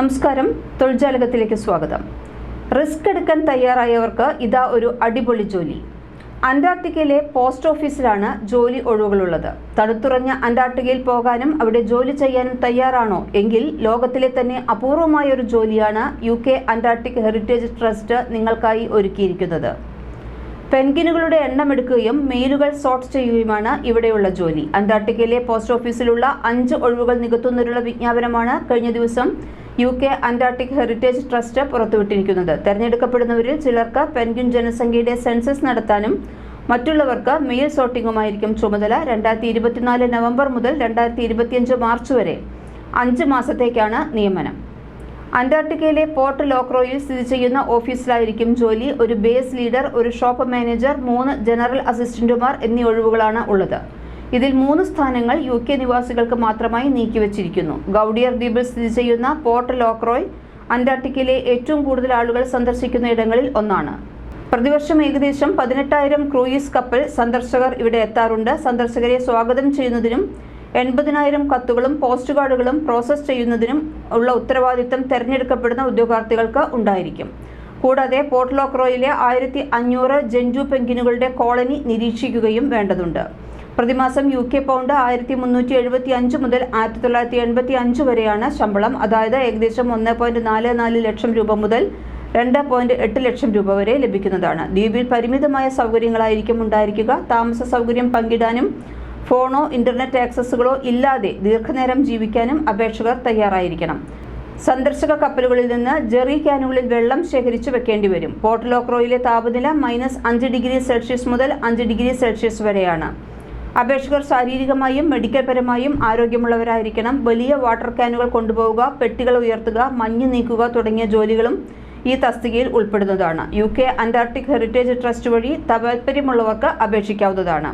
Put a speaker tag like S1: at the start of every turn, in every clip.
S1: നമസ്കാരം. തൊഴിൽജാലകത്തിലേക്ക് സ്വാഗതം. റിസ്ക് എടുക്കാൻ തയ്യാറായവർക്ക് ഇതാ ഒരു അടിപൊളി ജോലി. അന്റാർട്ടിക്കയിലെ പോസ്റ്റ് ഓഫീസിലാണ് ജോലി ഒഴിവുകളുള്ളത്. തണുത്തുറഞ്ഞ അന്റാർട്ടിക്കയിൽ പോകാനും അവിടെ ജോലി ചെയ്യാനും തയ്യാറാണോ? എങ്കിൽ ലോകത്തിലെ തന്നെ അപൂർവമായ ഒരു ജോലിയാണ് U K Antarctic heritage trust നിങ്ങൾക്കായി ഒരുക്കിയിരിക്കുന്നത്. പെൻഗിനുകളുടെ എണ്ണം എടുക്കുകയും മെയിലുകൾ സോർട്ട് ചെയ്യുകയുമാണ് ഇവിടെയുള്ള ജോലി. അന്റാർട്ടിക്കയിലെ പോസ്റ്റ് ഓഫീസിലുള്ള അഞ്ച് ഒഴിവുകൾ നികത്തുന്നതിനുള്ള വിജ്ഞാപനമാണ് കഴിഞ്ഞ ദിവസം U K Antarctic heritage trust പുറത്തുവിട്ടിരിക്കുന്നത്. തെരഞ്ഞെടുക്കപ്പെടുന്നവരിൽ ചിലർക്ക് പെൻഗ്വിൻ ജനസംഖ്യയുടെ സെൻസസ് നടത്താനും മറ്റുള്ളവർക്ക് മെയിൽ സോർട്ടിംഗുമായിരിക്കും ചുമതല. രണ്ടായിരത്തി ഇരുപത്തിനാല് നവംബർ മുതൽ രണ്ടായിരത്തി ഇരുപത്തിയഞ്ച് മാർച്ച് വരെ അഞ്ച് മാസത്തേക്കാണ് നിയമനം. അന്റാർട്ടിക്കയിലെ പോർട്ട് ലോക്രോയിൽ സ്ഥിതി ചെയ്യുന്ന ഓഫീസിലായിരിക്കും ജോലി. ഒരു ബേസ് ലീഡർ ഒരു ഷോപ്പ് മാനേജർ മൂന്ന് ജനറൽ അസിസ്റ്റന്റുമാർ എന്നീ ഒഴിവുകളാണ് ഉള്ളത്. ഇതിൽ മൂന്ന് സ്ഥാനങ്ങൾ യു കെ നിവാസികൾക്ക് മാത്രമായി നീക്കിവച്ചിരിക്കുന്നു. ഗൗഡിയർ ദ്വീപിൽ സ്ഥിതി ചെയ്യുന്ന പോർട്ട് ലോക്രോയ് അന്റാർട്ടിക്കയിലെ ഏറ്റവും കൂടുതൽ ആളുകൾ സന്ദർശിക്കുന്ന ഇടങ്ങളിൽ ഒന്നാണ്. പ്രതിവർഷം ഏകദേശം പതിനെട്ടായിരം ക്രൂയിസ് കപ്പൽ സന്ദർശകർ ഇവിടെ എത്താറുണ്ട്. സന്ദർശകരെ സ്വാഗതം ചെയ്യുന്നതിനും എൺപതിനായിരം കത്തുകളും പോസ്റ്റ് കാർഡുകളും പ്രോസസ്സ് ചെയ്യുന്നതിനും ഉള്ള ഉത്തരവാദിത്തം തെരഞ്ഞെടുക്കപ്പെടുന്ന ഉദ്യോഗാർത്ഥികൾക്ക് ഉണ്ടായിരിക്കും. കൂടാതെ പോർട്ട് ലോക്രോയിലെ ആയിരത്തി അഞ്ഞൂറ് ജെൻജു പെങ്കിനുകളുടെ കോളനി നിരീക്ഷിക്കുകയും വേണ്ടതുണ്ട്. പ്രതിമാസം യു കെ പൗണ്ട് ആയിരത്തി മുന്നൂറ്റി എഴുപത്തി അഞ്ച് മുതൽ ആയിരത്തി തൊള്ളായിരത്തി എൺപത്തി അഞ്ച് വരെയാണ് ശമ്പളം. അതായത് ഏകദേശം ഒന്ന് പോയിന്റ് നാല് നാല് ലക്ഷം രൂപ മുതൽ രണ്ട് പോയിന്റ് എട്ട് ലക്ഷം രൂപ വരെ ലഭിക്കുന്നതാണ്. ദ്വീപിൽ പരിമിതമായ സൗകര്യങ്ങളായിരിക്കും ഉണ്ടായിരിക്കുക. താമസ സൗകര്യം പങ്കിടാനും ഫോണോ ഇന്റർനെറ്റ് ആക്സസുകളോ ഇല്ലാതെ ദീർഘനേരം ജീവിക്കാനും അപേക്ഷകർ തയ്യാറായിരിക്കണം. സന്ദർശക കപ്പലുകളിൽ നിന്ന് ജെറി ക്യാനുകളിൽ വെള്ളം ശേഖരിച്ചു വെക്കേണ്ടി വരും. പോർട്ട് ലോക്രോയിലെ താപനില മൈനസ് അഞ്ച് ഡിഗ്രി സെൽഷ്യസ് മുതൽ അഞ്ച് ഡിഗ്രി സെൽഷ്യസ് വരെയാണ്. അപേക്ഷകർ ശാരീരികമായും മെഡിക്കൽ പരമായും ആരോഗ്യമുള്ളവരായിരിക്കണം. വലിയ വാട്ടർ ക്യാനുകൾ കൊണ്ടുപോവുക പെട്ടികൾ ഉയർത്തുക മഞ്ഞ് നീക്കുക തുടങ്ങിയ ജോലികളും ഈ തസ്തികയിൽ ഉൾപ്പെടുന്നതാണ്. U K Antarctic heritage trust വഴി താല്പര്യമുള്ളവർക്ക് അപേക്ഷിക്കാവുന്നതാണ്.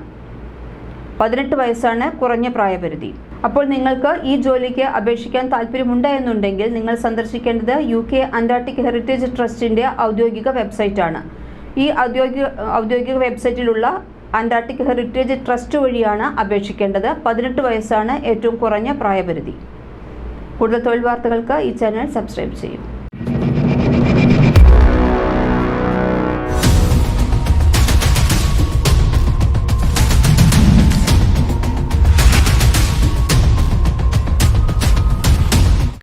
S1: പതിനെട്ട് വയസ്സാണ് കുറഞ്ഞ പ്രായപരിധി. അപ്പോൾ നിങ്ങൾക്ക് ഈ ജോലിക്ക് അപേക്ഷിക്കാൻ താല്പര്യമുണ്ട് എന്നുണ്ടെങ്കിൽ നിങ്ങൾ സന്ദർശിക്കേണ്ടത് യു കെ അന്റാർട്ടിക് ഹെറിറ്റേജ് ട്രസ്റ്റിന്റെ ഔദ്യോഗിക വെബ്സൈറ്റാണ്. ഈ ഔദ്യോഗിക ഔദ്യോഗിക വെബ്സൈറ്റിലുള്ള അന്റാർട്ടിക് ഹെറിറ്റേജ് ട്രസ്റ്റ് വഴിയാണ് അപേക്ഷിക്കേണ്ടത്. പതിനെട്ട് വയസ്സാണ് ഏറ്റവും കുറഞ്ഞ പ്രായപരിധി. കൂടുതൽ തൊഴിൽ വാർത്തകൾക്ക് ഈ ചാനൽ സബ്സ്ക്രൈബ് ചെയ്യും.